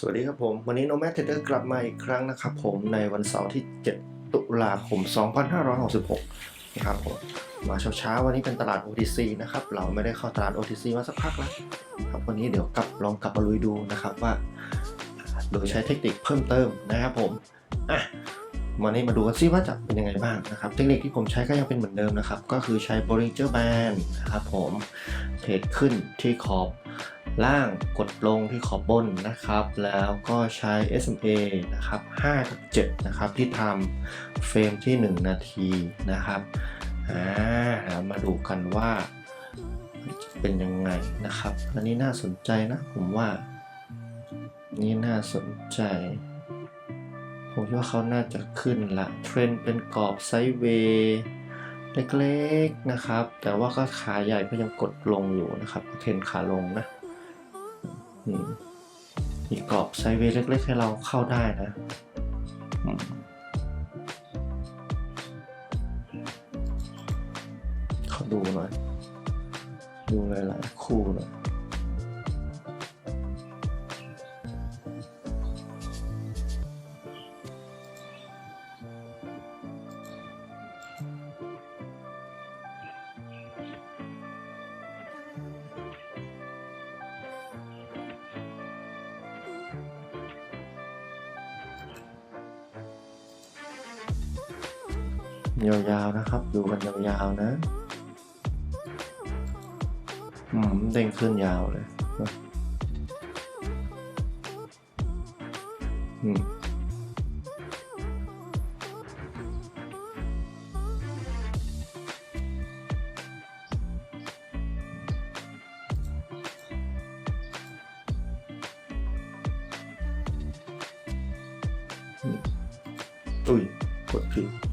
สวัสดีครับผม วันนี้โนแมทเทเดอร์กลับมาอีกครั้งนะครับผมในวันเสาร์ที่ 7 ตุลาคม 2566 นะครับผมมาเช้าๆ วันนี้เป็นตลาด OTC นะครับ เราไม่ได้เข้าตลาด OTC มาสักพักแล้วครับวันนี้เดี๋ยวกลับลองกลับมาลุยดูนะครับว่า โดยใช้เทคนิคเพิ่มเติมนะครับผมอะ วันนี้มาดูกันซิว่าจะเป็นยังไงบ้างนะครับ เทคนิคที่ผมใช้ก็ยังเป็นเหมือนเดิมนะครับ ก็คือใช้ Bollinger Band นะครับผมเทรดขึ้นที่ขอบล่างกดลงที่ขอบบนนะครับ แล้วก็ใช้ SMA นะครับ5กับ7นะครับที่ทำเฟรมที่ 1 นาทีนะครับอ่ามาดูกันว่าเป็นยังไงนะครับ อันนี้น่าสนใจนะผมว่า นี่น่าสนใจ ผมคิดว่าเขาน่าจะขึ้นละเทรนเป็นกรอบไซด์เวย์เล็กๆนะครับ แต่ว่าก็ขาใหญ่ก็ยังกดลงอยู่นะครับเทรนขาลงนะมีกรอบไซด์เวย์เล็กๆให้เราเข้าได้นะเขาดูหน่อยดูหลายๆคู่หน่อย ยาวๆนะครับ ดูกันยาวๆนะอืมเด้งขึ้นยาวเลยอืมอุ้ยกดผิด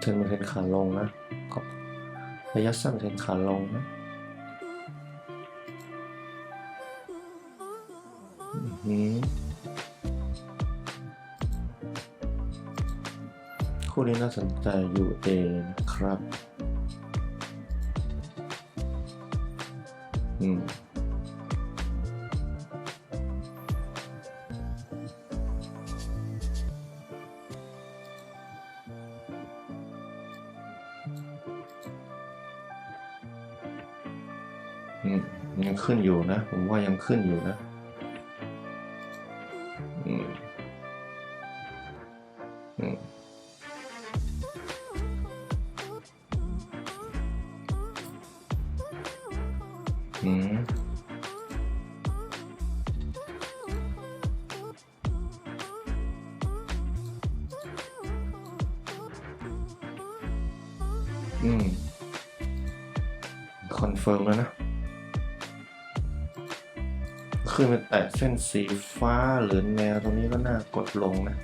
เทรนเป็นเทรนขาลงนะก็ระยะสั้นเทรนขาลงนะอือหือคู่นี้น่าสนใจ UA นะครับ อืม ขึ้นอยู่นะ ผมว่ายังขึ้นอยู่นะอืมอืมอืมอืมคอนเฟิร์มแล้วนะ ขึ้นไปแตะเส้นสีฟ้าหรือแนวตรงนี้ก็น่ากดลงนะ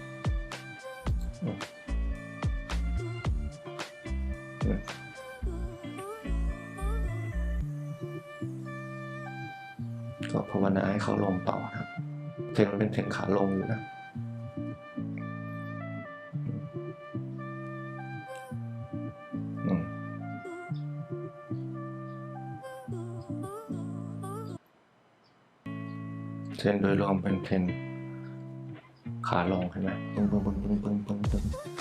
ก็ภาวนาให้เขาลงต่อครับเพลงมันเป็นเพลงขาลงอยู่นะ ส้นโดยรวมเป็นเทรนขาลงใช่ไหมปึ้งปึ้งปึ้งปึ้งปึ้งปึ้งปึ้ง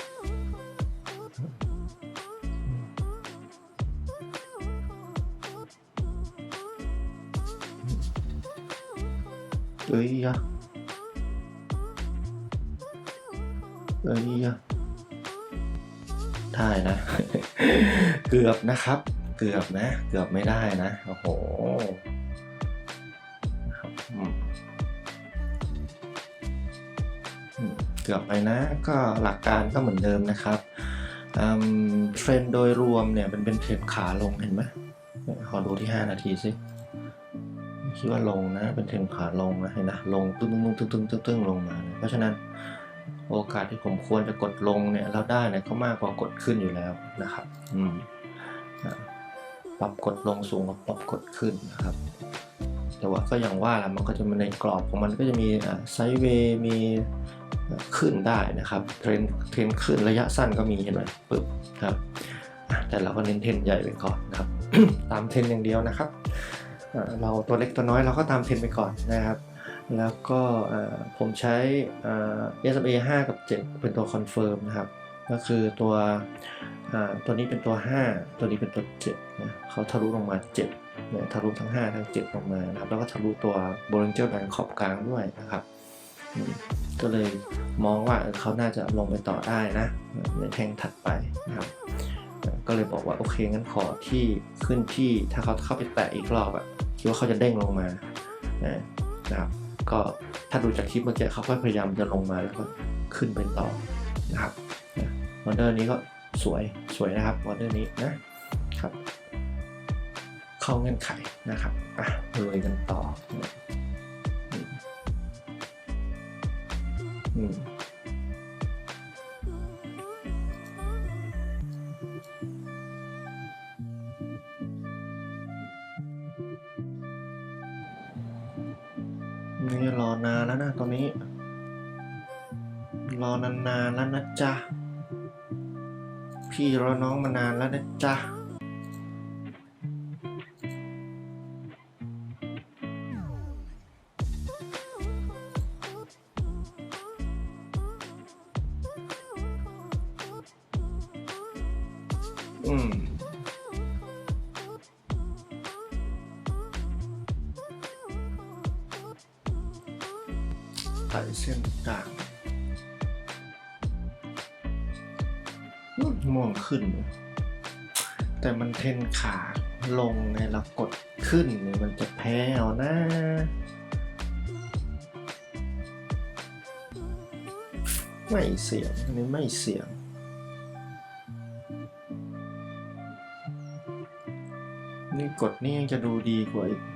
เอ้ยยะเอ้ยยะได้นะ เกือบนะครับ เกือบนะ เกือบไม่ได้นะ โอ้โห เกือบไปนะก็หลักการก็เหมือนเดิมนะครับเทรนโดยรวมเนี่ยมันเป็นเทรนขาลงเห็นไหมขอดูที่ 5 นาทีสิคิดว่าลงนะ เป็นเทรนขาลงนะเห็นนะลงตึ้งตึ้งตึ้งตึ้งตึ้งตึ้งลงมาเพราะฉะนั้นโอกาสที่ผมควรจะกดลงเนี่ยแล้วได้เนี่ยก็มากกว่ากดขึ้นอยู่แล้วนะครับอืมปรับกดลงสูงกว่าปรับกดขึ้นนะครับแต่ว่าก็อย่างว่าแหละมันก็จะมีในกรอบของมันก็จะมีไซด์เวย์มี ขึ้นได้นะครับ เทรนเทรนขึ้นระยะสั้นก็มีเห็นไหมปึ๊บครับแต่เราก็เน้นเทรนใหญ่ไปก่อนนะครับ ตามเทรนอย่างเดียวนะครับ เราตัวเล็กตัวน้อยเราก็ตามเทรนด์ไปก่อนนะครับ แล้วก็ผมใช้เอ่อ SMA 5 กับ 7 เป็นตัวคอนเฟิร์มนะครับ ก็คือตัวตัวนี้เป็นตัว 5 ตัวนี้เป็นตัว7นะเขาทะลุลงมา7เนี่ยทะลุทั้ง 5 ทั้ง 7 ลงมานะครับ แล้วก็ทะลุตัว Bollinger Band ขอบกลางด้วยนะครับ ก็เลยมองว่าเขาน่าจะลงไปต่อได้นะ ในแท่งถัดไปนะครับ ก็เลยบอกว่าโอเคงั้นขอที่ขึ้นที่ถ้าเขาเข้าไปแตะอีกรอบอะคิดว่าเขาจะเด้งลงมานะครับ ก็ถ้าดูจากคลิปเมื่อกี้เขาก็พยายามจะลงมาแล้วก็ขึ้นไปต่อนะครับออเดอร์นี้ก็สวยสวยนะครับออเดอร์นี้นะครับ เข้าเงื่อนไขนะครับอะลุยกันต่อ นี่รอนานแล้วนะตอนนี้ รอนานๆแล้วนะจ๊ะ พี่รอน้องมานานแล้วนะจ๊ะ อืมไต่เส้นกลางมม่วงขึ้น แต่มันเทนขาลงไงเรากดขึ้นเนี่ยมันจะแพ้เอานะไม่เสียงอันนี้ไม่เสียง กดนี่ยังจะดูดีกว่าอีก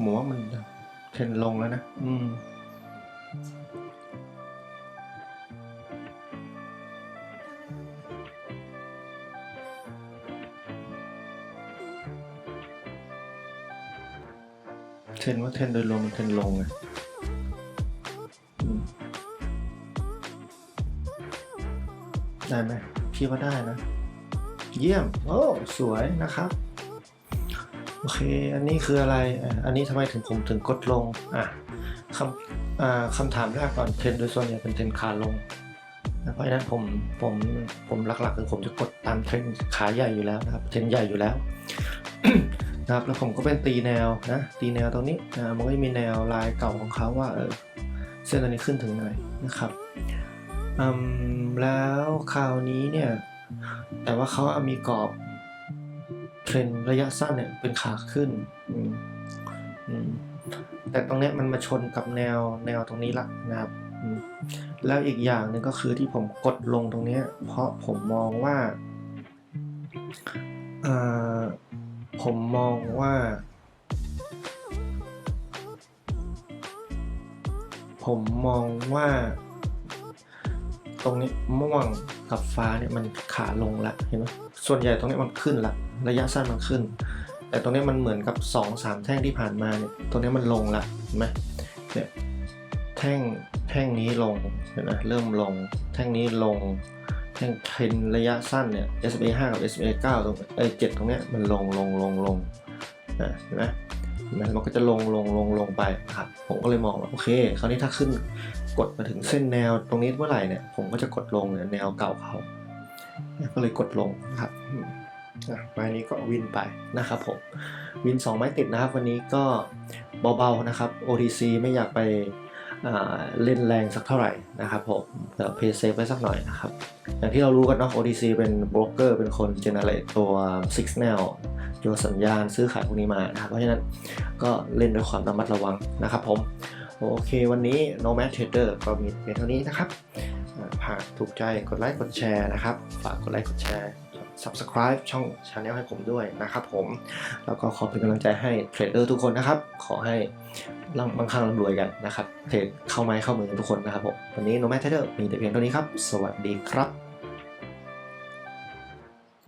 หมูว่ามันเทรนลงแล้วนะอืมเทรนว่าเทรนโดยรวมมันเทรนลงไงอืมได้ไหมพี่ว่าได้นะ เยี่ยม โอ้ สวยนะครับ โอเค อันนี้คืออะไร อันนี้ทำไมถึงผมถึงกดลง อะคำอ่าคำถามแรกก่อนเทรนโดยส่วนใหญ่เป็นเทรนขาลง เพราะฉะนั้นผม ผม ผมหลักๆคือผมจะกดตามเทรนขาใหญ่อยู่แล้วนะครับ เทรนใหญ่อยู่แล้วนะครับ แล้วผมก็เป็นตีแนวนะ ตีแนวตรงนี้อ่ามันก็จะมีแนวลายเก่าของเขาว่า เออ เส้นอันนี้ขึ้นถึงไหนนะครับอืมแล้วคราวนี้เนี่ย แต่ว่าเขาเอามีกรอบ เทรนระยะสั้นเนี่ยเป็นขาขึ้นแต่ตรงนี้มันมาชนกับแนวแนวตรงนี้ละนะครับ แล้วอีกอย่างหนึ่งก็คือที่ผมกดลงตรงนี้ เพราะผมมองว่า ผมมองว่า ผมมองว่า ตรงนี้ม่วงกับฟ้าเนี่ยมันขาลงละเห็นไหม ส่วนใหญ่ตรงนี้มันขึ้นละระยะสั้นมันขึ้น แต่ตรงนี้มันเหมือนกับ2อสามแท่งที่ผ่านมาเนี่ยตรงนี้มันลงละเห็นไหมเนี่ยแท่งแท่งนี้ลงเห็นไหมเริ่มลง แท่งนี้ลง แท่งเทรนระยะสั้นเนี่ย SMA 5กับ SMA 9ตรงเอ้ย7ตรงเนี้ยมันลงลงลงลงนะเห็นไหมนมันก็จะลงลงลงลงไปครับ ผมก็เลยมองว่าโอเค คราวนี้ถ้าขึ้นกดมาถึงเส้นแนวตรงนี้เมื่อไหร่เนี่ย ผมก็จะกดลงเนี่ยแนวเก่าเขา ก็เลยกดลงนะครับไม้นี้ก็วินไปนะครับผม วิน 2 ไม้ติดนะครับ วันนี้ก็เบาๆนะครับ OTC ไม่อยากไปเล่นแรงสักเท่าไหร่นะครับผมเดี๋ยวเพย์เซฟไว้สักหน่อยนะครับ อย่างที่เรารู้กันเนาะ OTC เป็นโบรกเกอร์เป็นคน generate ตัว signal ตัวสัญญาณซื้อขายพวกนี้มานะครับเพราะฉะนั้นก็เล่นด้วยความระมัดระวังนะครับผม โอเควันนี้ Nomad Trader ก็มีเพียงเท่านี้นะครับ หากถูกใจกดไลค์กดแชร์นะครับ ฝากกดไลค์กดแชร์ subscribe ช่อง Channel ให้ผมด้วยนะครับผม แล้วก็ขอเป็นกำลังใจให้เทรดเดอร์ทุกคนนะครับ ขอให้ร่ำมั่งคั่งร่ำรวยกันนะครับ เทรดเข้าไม้เข้ามือทุกคนนะครับผม วันนี้ Nomad Trader มีแต่เพียงเท่านี้ครับ สวัสดีครับ